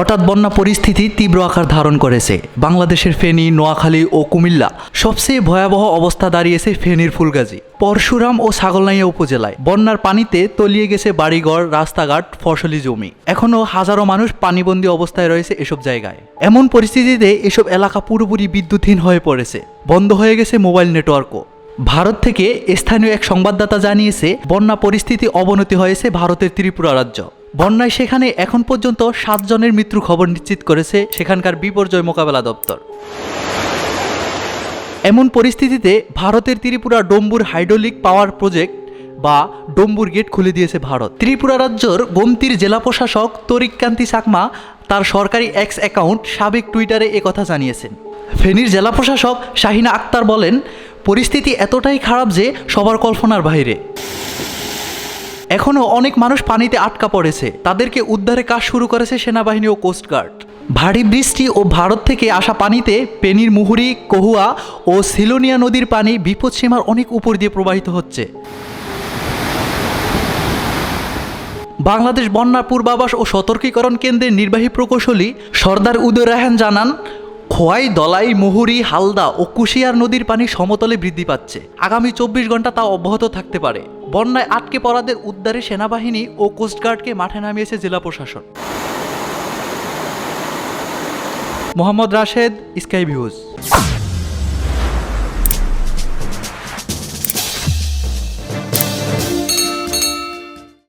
হঠাৎ বন্যা পরিস্থিতি তীব্র আকার ধারণ করেছে। বাংলাদেশের ফেনী, নোয়াখালী ও কুমিল্লা সবচেয়ে ভয়াবহ অবস্থা দাঁড়িয়েছে ফেনীর ফুলগাজী। পরশুরাম ও ছাগলনাইয়া উপজেলায় বন্যার পানিতে তলিয়ে গেছে বাড়িঘর, রাস্তাঘাট, ফসলি জমি। এখনও হাজারো মানুষ পানিবন্দী অবস্থায় রয়েছে এসব জায়গায়। এমন পরিস্থিতিতে এসব এলাকা পুরোপুরি বিদ্যুৎহীন হয়ে পড়েছে। বন্ধ হয়ে গেছে মোবাইল নেটওয়ার্কও। ভারত থেকে স্থানীয় এক সংবাদদাতা জানিয়েছে, বন্যা পরিস্থিতি অবনতি হয়েছে ভারতের ত্রিপুরা রাজ্য। বন্যায় সেখানে এখন পর্যন্ত সাতজনের মৃত্যুর খবর নিশ্চিত করেছে সেখানকার বিপর্যয় মোকাবেলা দপ্তর। এমন পরিস্থিতিতে ভারতের Tripura Dumbur hydraulic power project বা ডম্বুর গেট খুলে দিয়েছে ভারত। ত্রিপুরা রাজ্যর গোমতির জেলা প্রশাসক তরিককান্তি চাকমা তার সরকারি এক্স অ্যাকাউন্ট সাবেক টুইটারে একথা জানিয়েছেন। ফেনীর জেলা প্রশাসক শাহিনা আক্তার বলেন, পরিস্থিতি এতটাই খারাপ যে সবার কল্পনার বাইরে। এখনও অনেক মানুষ পানিতে আটকা পড়েছে। তাদেরকে উদ্ধারে কাজ শুরু করেছে সেনাবাহিনী ও কোস্টগার্ড ভারী বৃষ্টি ও ভারত থেকে আসা পানিতে পেনির মুহুরি, কহুয়া ও সিলোনিয়া নদীর পানি বিপদসীমার অনেক উপর দিয়ে প্রবাহিত হচ্ছে। বাংলাদেশ বন্যা পূর্বাভাস ও সতর্কীকরণ কেন্দ্রের নির্বাহী প্রকৌশলী সর্দার উদয় রায়হান জানান, খোয়াই, দলাই, মুহুরি, হালদা ও কুশিয়ার নদীর পানি সমতলে বৃদ্ধি পাচ্ছে। আগামী চব্বিশ ঘণ্টা তা অব্যাহত থাকতে পারে। বন্যায় আটকে পড়াদের উদ্ধারে সেনাবাহিনী ও কোস্টগার্ডকে মাঠে নামিয়েছে জেলা প্রশাসন। Mohammad Rashed, sky views.